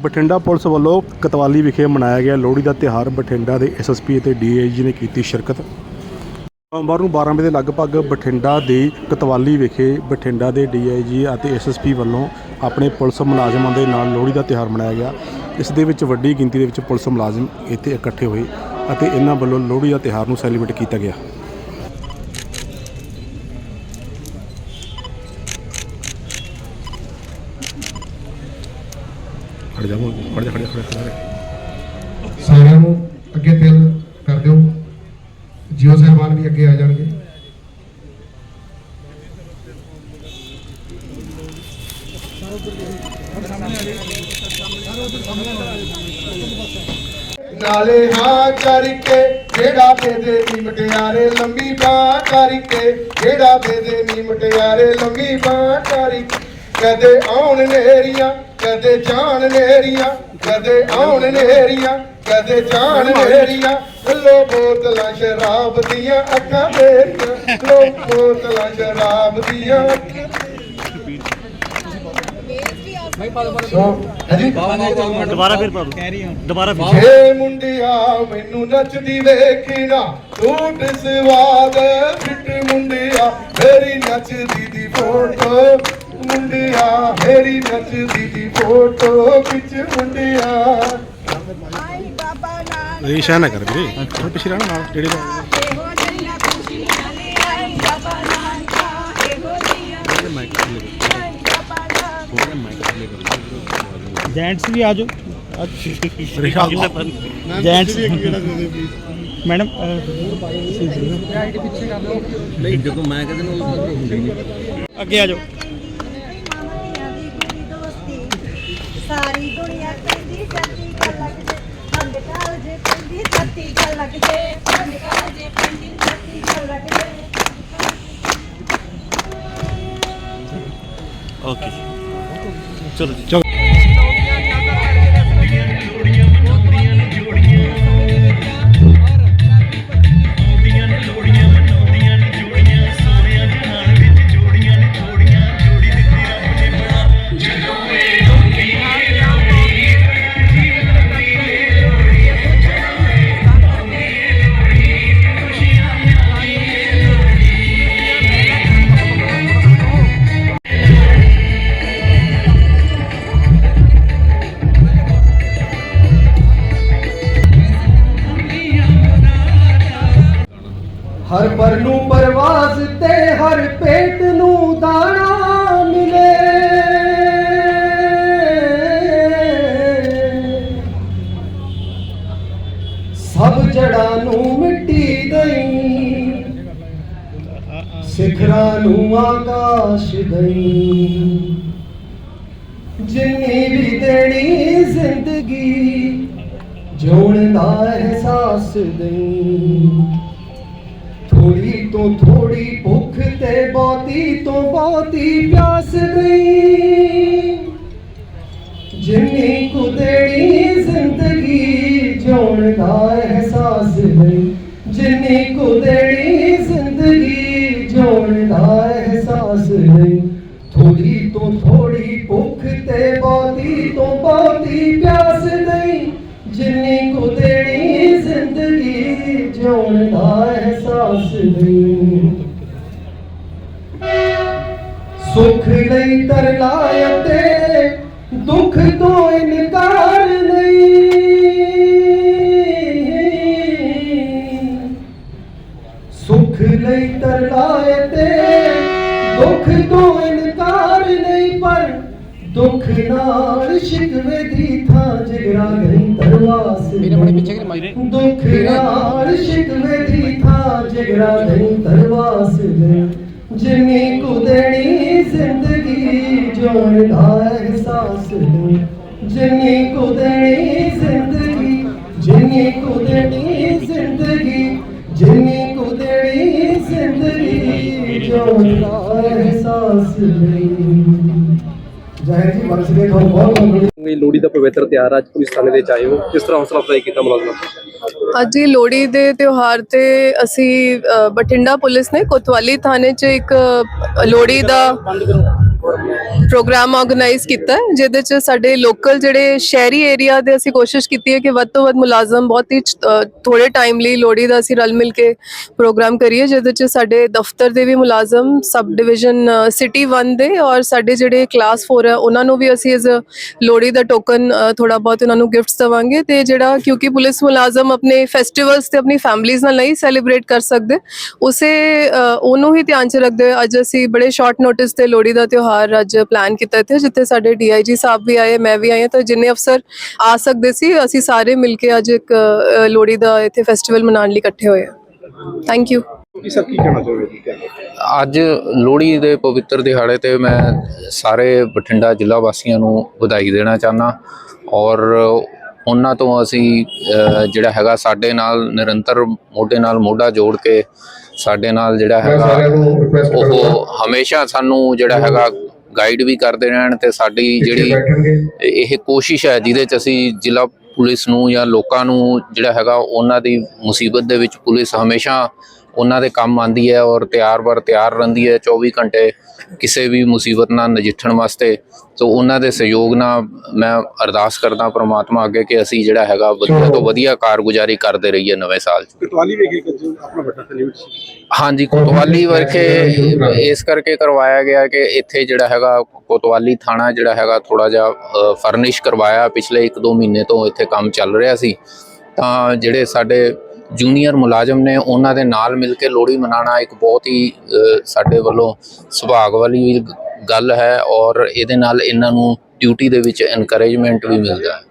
Bathinda police ਵੱਲੋਂ ਕਤਵਾਲੀ ਵਿਖੇ ਮਨਾਇਆ ਗਿਆ ਲੋਹੜੀ ਦਾ ਤਿਉਹਾਰ ਬਠਿੰਡਾ ਦੇ ਐਸਐਸਪੀ ਅਤੇ ਡੀਆਈਜੀ ਨੇ ਕੀਤੀ ਸ਼ਿਰਕਤ। ਸੋਮਵਾਰ ਨੂੰ 12 ਵਜੇ ਦੇ ਲਗਭਗ ਬਠਿੰਡਾ ਦੇ ਕਤਵਾਲੀ ਵਿਖੇ ਬਠਿੰਡਾ ਦੇ ਡੀਆਈਜੀ ਅਤੇ ਐਸਐਸਪੀ ਵੱਲੋਂ ਆਪਣੇ ਪੁਲਿਸ ਮੁਲਾਜ਼ਮਾਂ ਦੇ ਨਾਲ ਲੋਹੜੀ ਦਾ ਤਿਉਹਾਰ ਮਨਾਇਆ ਗਿਆ। ਇਸ ਦੇ ਵਿੱਚ ਵੱਡੀ ਗਿਣਤੀ ਦੇ ਵਿੱਚ ਪੁਲਿਸ ਮੁਲਾਜ਼ਮ ਇੱਥੇ ਇਕੱਠੇ ਹੋਏ ਅਤੇ ਇਹਨਾਂ ਵੱਲੋਂ ਲੋਹੜੀ ਦਾ ਤਿਉਹਾਰ ਨੂੰ ਸੈਲੀਬ੍ਰੇਟ ਕੀਤਾ ਗਿਆ। ਖੜ ਜਾ ਖੜ ਜਾ ਖੜ ਜਾ ਖੜ ਜਾ, ਖੜ ਜਾ। ਸਾਰਿਆਂ ਨੂੰ ਅੱਗੇ ਦਿਲ ਕਰ ਦਿਓ। ਜੀਓ ਸਾਹਿਬਾਨ ਵੀ ਅੱਗੇ ਆ ਜਾਣਗੇ। ਨਾਲੇ ਹਾਂ ਕਰਕੇ ਜਿਹੜਾ ਬੇਦੇ ਨੀ ਮਟਿਆਰੇ ਲੰਮੀ ਬਾਹ ਕਰਕੇ ਜਿਹੜਾ ਬੇਦੇ ਨੀ ਮਟਿਆਰੇ ਲੰਮੀ ਬਾਹ ਕਰਕੇ। ਕਦੇ ਆਉਣ ਨੇਰੀਆਂ ਕਦੇ ਜਾਣ ਨੇਰੀਆਂ ਕਦੇ ਆਉਣ ਨੇਰੀਆਂ ਕਦੇ ਜਾਣ ਨੇਰੀਆਂ। ਲੋ ਬੋਤਲਾਂ ਸ਼ਰਾਬ ਦੀਆਂ ਅੱਖਾਂ ਮੇਰੀਆਂ ਲੋ ਬੋਤਲਾਂ ਸ਼ਰਾਬ ਦੀਆਂ ਦੁਬਾਰਾ ਫਿਰ ਪਾ ਦੋ। ਦੁਬਾਰਾ ਫਿਰ ਛੇ ਮੁੰਡਿਆ ਮੈਨੂੰ ਨੱਚਦੀ ਵੇਖੀ ਨਾ ਟੂਟ ਸਵਾਦ ਫਿੱਟ ਮੁੰਡਿਆ ਮੇਰੀ ਨੱਚਦੀ ਦੀ ਫੋਟੋ। ਮੁੰਡਿਆ ਮੇਰੀ ਨੱਚਦੀ ਦੀ ਫੋਟੋ ਵਿੱਚ ਮੁੰਡਿਆ। ਆਈ ਬਾਬਾ ਨਾਨਕ ਰੇਸ਼ਾ ਨਾ ਕਰ ਵੀਰੇ। ਪਿੱਛੇ ਰਹਿਣਾ ਨਾਲ ਜਿਹੜੇ ਦਾ ਜੈਂਟਸ ਵੀ ਆ ਜਾਓ। ਰੇਸ਼ਾ ਜੈਂਟਸ ਮੈਡਮ ਜਦੋਂ ਮੈਂ ਕਹਿੰਦਾ ਨਾ ਉਹ ਹੁੰਦੀ ਨਹੀਂ। ਅੱਗੇ ਆ ਕਹਿੰਦੀ ਜੱਤੀ ਗੱਲ ਲੱਗ ਜੇ ਹੰਦ ਕਾਲ ਜੇ ਕਹਿੰਦੀ ਜੱਤੀ ਗੱਲ ਲੱਗ ਜੇ ਓਕੇ ਚਲੋ। ਜੀ ਹਰ ਪਰ ਨੂੰ ਪਰਵਾਜ਼ ਤੇ ਹਰ ਪੇਟ ਨੂੰ ਦਾਣਾ ਮਿਲੇ। ਸਭ ਜੜਾਂ ਨੂੰ ਮਿੱਟੀ ਦਈ, ਸਿਖਰਾਂ ਨੂੰ ਆਕਾਸ਼ ਦਈ। ਜਿੰਨੀ ਵੀ ਦੇਣੀ ਜ਼ਿੰਦਗੀ, ਜਿਉਣ ਦਾ ਅਹਿਸਾਸ ਦਈ। ਤੋਂ ਥੋੜੀ ਭੁੱਖ ਤੇ ਬਹੁਤੀ ਤੋਂ ਬਹੁਤੀ ਪਿਆਸ ਗਈ ਜਿੰਨੀ ਕੁ ਜ਼ਿੰਦਗੀ ਜਿਉਣ ਦਾ ਅਹਿਸਾਸ ਨਹੀਂ। ਜਿੰਨੀ ਕੁ ਜ਼ਿੰਦਗੀ ਜਿਉਣ ਦਾ ਅਹਿਸਾਸ ਨਹੀਂ। ਥੋੜੀ ਤੋਂ ਥੋੜੀ ਭੁੱਖ ਤੇ ਬਹੁਤੀ ਤੋਂ ਬਹੁਤੀ ਪਿਆਸ ਜਿਉਣ ਦਾ ਅਹਿਸਾਸ ਨਹੀਂ ਸੁਖ ਲਈ ਤਰਲਾ ਤੇ, ਦੁੱਖ ਤੋਂ ਇਨਕਾਰ ਨਹੀਂ। ਸੁਖ ਲਈ ਤਰਲਾਇ ਤੇ, ਦੁੱਖ ਤੋਂ ਇਨਕਾਰ ਨਹੀਂ, ਪਰ ਦੁੱਖ ਨਾਲ ਸ਼ਿਕਵੇ ਦੀ ਥਾਂ ਜਿਗਰਾ ਨਹੀਂ ਦਰਵਾਸ ਮੇਰੇ ਬੜੇ ਪਿੱਛੇ ਦੁੱਖ ਨਾਲ ਸ਼ਿਕਵੇ ਦੀ ਥਾਂ ਜਿਗਰਾ ਨਹੀਂ। ਦਰਵਾਸ ਜਿੰਨੀ ਕੁ ਦੇਣੀ ਜ਼ਿੰਦਗੀ ਜਿਉਣ ਦਾ ਅਹਿਸਾਸ ਜਿੰਨੀ ਕੁ ਦੇਣੀ ਜ਼ਿੰਦਗੀ ਜਿੰਨੀ ਕੁ ਦੇਣੀ ਜ਼ਿੰਦਗੀ ਜਿੰਨੀ ਕੁ ਦੇਣੀ ਜ਼ਿੰਦਗੀ ਜਿਉਣ ਦਾ ਅਹਿਸਾਸ ਨਹੀਂ। ਜੈ ਜੀ ਵਰਸ ਦੇ ਤੁਹਾਨੂੰ ਬਹੁਤ ਬਹੁਤ ਬੜੀ ਇਹ ਲੋਹੜੀ ਦਾ ਪਵਿੱਤਰ ਤਿਉਹਾਰ ਅੱਜ ਪੁਲਿਸ ਥਾਣੇ ਦੇ ਚ ਆਏ ਹੋ। ਕਿਸ ਤਰ੍ਹਾਂ ਹੌਸਲਾ ਅਫਜ਼ਾਈ ਕੀਤਾ ਮੁਲਾਜ਼ਮਾਂ ਅੱਜ ਇਹ ਲੋਹੜੀ ਦੇ ਤਿਉਹਾਰ ਤੇ ਅਸੀਂ ਬਠਿੰਡਾ ਪੁਲਿਸ ਨੇ ਕੋਤਵਾਲੀ ਥਾਣੇ 'ਚ ਇੱਕ ਲੋਹੜੀ ਦਾ ਪ੍ਰੋਗਰਾਮ ਆਰਗੇਨਾਈਜ਼ ਕੀਤਾ ਹੈ, ਜਿਹਦੇ ਚ ਸਾਡੇ ਲੋਕਲ ਜਿਹੜੇ ਸ਼ਹਿਰੀ ਏਰੀਆ ਦੇ ਅਸੀਂ ਕੋਸ਼ਿਸ਼ ਕੀਤੀ ਹੈ ਕਿ ਵੱਧ ਤੋਂ ਵੱਧ ਮੁਲਾਜ਼ਮ ਬਹੁਤ ਹੀ ਅ, ਥੋੜੇ ਟਾਈਮ ਲਈ ਲੋਹੜੀ ਦਾ ਅਸੀਂ ਰਲ ਮਿਲ ਕੇ ਪ੍ਰੋਗਰਾਮ ਕਰੀਏ ਜਿਹਦੇ ਚ ਸਾਡੇ ਦਫ਼ਤਰ ਦੇ ਵੀ ਮੁਲਾਜ਼ਮ ਸਬ ਡਿਵੀਜ਼ਨ ਸਿਟੀ 1 ਦੇ ਔਰ ਸਾਡੇ ਜਿਹੜੇ ਕਲਾਸ 4 ਹੈ ਉਹਨਾਂ ਨੂੰ ਵੀ ਅਸੀਂ ਐਜ਼ ਲੋਹੜੀ ਦਾ ਟੋਕਨ ਥੋੜਾ ਬਹੁਤ ਉਹਨਾਂ ਨੂੰ ਗਿਫਟਸ ਦੇਵਾਂਗੇ ਤੇ ਜਿਹੜਾ ਕਿਉਂਕਿ ਪੁਲਿਸ ਮੁਲਾਜ਼ਮ ਆਪਣੇ ਫੈਸਟੀਵਲਸ ਤੇ ਆਪਣੀ ਫੈਮਲੀਜ਼ ਨਾਲ ਨਹੀਂ ਸੈਲੀਬ੍ਰੇਟ ਕਰ ਸਕਦੇ ਉਸੇ ਅ, ਉਹਨੂੰ ਹੀ ਧਿਆਨ ਚ ਰੱਖਦੇ ਹੋਏ ਅੱਜ ਅਸੀਂ ਬੜੇ ਸ਼ਾਰਟ ਨੋਟਿਸ ਤੇ ਲੋਹੜੀ ਦਾ ਤਿਉਹਾਰ ਅੱਜ ਪਲਾਨ ਕੀਤਾ ਇੱਥੇ ਜਿੱਥੇ ਸਾਡੇ ਡੀਆਈਜੀ ਸਾਹਿਬ ਵੀ ਆਏ ਮੈਂ ਵੀ ਆਈ ਹਾਂ ਤਾਂ ਜਿੰਨੇ ਅਫਸਰ ਆ ਸਕਦੇ ਸੀ ਅਸੀਂ ਸਾਰੇ ਮਿਲ ਕੇ ਅੱਜ ਇੱਕ ਅ, ਲੋਹੜੀ ਦਾ ਇੱਥੇ ਫੈਸਟੀਵਲ ਮਨਾਉਣ ਲਈ ਇਕੱਠੇ ਹੋਏ ਹਾਂ। ਥੈਂਕ ਯੂ ਕੀ ਸਰ ਕੀ ਕਹਿਣਾ ਚਾਹੋਗੇ ਜੀ? ਅੱਜ ਲੋਹੜੀ ਦੇ ਪਵਿੱਤਰ ਦਿਹਾੜੇ ਤੇ ਮੈਂ ਸਾਰੇ ਬਠਿੰਡਾ ਜ਼ਿਲ੍ਹਾ ਵਾਸੀਆਂ ਨੂੰ ਵਧਾਈ ਦੇਣਾ ਚਾਹਨਾ ਔਰ ਉਹਨਾਂ ਤੋਂ ਅਸੀਂ ਜਿਹੜਾ ਹੈਗਾ ਸਾਡੇ ਨਾਲ ਨਿਰੰਤਰ ਮੋਢੇ ਨਾਲ ਮੋਢਾ ਜੋੜ ਕੇ ਸਾਡੇ ਨਾਲ ਜਿਹੜਾ ਹੈਗਾ ਉਹ ਹਮੇਸ਼ਾ ਸਾਨੂੰ ਜਿਹੜਾ ਹੈਗਾ ਗਾਈਡ ਵੀ ਕਰਦੇ ਰਹਿਣ ਤੇ ਸਾਡੀ ਜਿਹੜੀ ਇਹ ਕੋਸ਼ਿਸ਼ ਹੈ ਜਿਹਦੇ ਚ ਅਸੀਂ ਜ਼ਿਲ੍ਹਾ ਪੁਲਿਸ ਨੂੰ ਜਾਂ ਲੋਕਾਂ ਨੂੰ ਜਿਹੜਾ ਹੈਗਾ ਉਹਨਾਂ ਦੀ ਮੁਸੀਬਤ ਦੇ ਵਿੱਚ ਪੁਲਿਸ ਹਮੇਸ਼ਾ ਉਹਨਾਂ ਦੇ ਕੰਮ ਆਂਦੀ ਹੈ ਔਰ ਤਿਆਰ ਬਰ ਤਿਆਰ ਰਹਿੰਦੀ ਹੈ 24 ਘੰਟੇ ਕਿਸੇ ਵੀ ਮੁਸੀਬਤ ਨਾਲ ਨਜਿੱਠਣ ਵਾਸਤੇ। ਸੋ ਉਹਨਾਂ ਦੇ ਸਹਿਯੋਗ ਨਾਲ ਮੈਂ ਅਰਦਾਸ ਕਰਦਾ ਪ੍ਰਮਾਤਮਾ ਅੱਗੇ ਕਿ ਅਸੀਂ ਜਿਹੜਾ ਹੈਗਾ ਵਧੀਆ ਤੋਂ ਵਧੀਆ ਕਾਰਗੁਜ਼ਾਰੀ ਕਰਦੇ ਰਹੀਏ ਨਵੇਂ ਸਾਲ 'ਚ। ਕਤਵਾਲੀ ਵੇਖੇ ਕਿ ਆਪਣਾ ਵੱਡਾ ਸੈਲੀਬ੍ਰੇਟ ਹਾਂਜੀ ਕੋਤਵਾਲੀ ਵਰਖੇ ਇਸ ਕਰਕੇ ਕਰਵਾਇਆ ਗਿਆ ਕਿ ਇੱਥੇ ਜਿਹੜਾ ਹੈਗਾ ਕੋਤਵਾਲੀ ਥਾਣਾ ਜਿਹੜਾ ਹੈਗਾ ਥੋੜਾ ਜਿਹਾ ਫਰਨਿਸ਼ ਕਰਵਾਇਆ ਪਿਛਲੇ 1-2 ਮਹੀਨੇ ਤੋਂ ਇੱਥੇ ਕੰਮ ਚੱਲ ਰਿਹਾ ਸੀ। ਤਾਂ ਜਿਹੜੇ ਸਾਡੇ ਜੂਨੀਅਰ ਮੁਲਾਜ਼ਮ ਨੇ ਉਹਨਾਂ ਦੇ ਨਾਲ ਮਿਲ ਕੇ ਲੋਹੜੀ ਮਨਾਉਣਾ ਇੱਕ ਬਹੁਤ ਹੀ ਸਾਡੇ ਵੱਲੋਂ ਸੁਭਾਗ ਵਾਲੀ ਗੱਲ ਹੈ ਔਰ ਇਹਦੇ ਨਾਲ ਇਹਨਾਂ ਨੂੰ ਡਿਊਟੀ ਦੇ ਵਿੱਚ ਐਨਕਰੇਜਮੈਂਟ ਵੀ ਮਿਲਦਾ ਹੈ।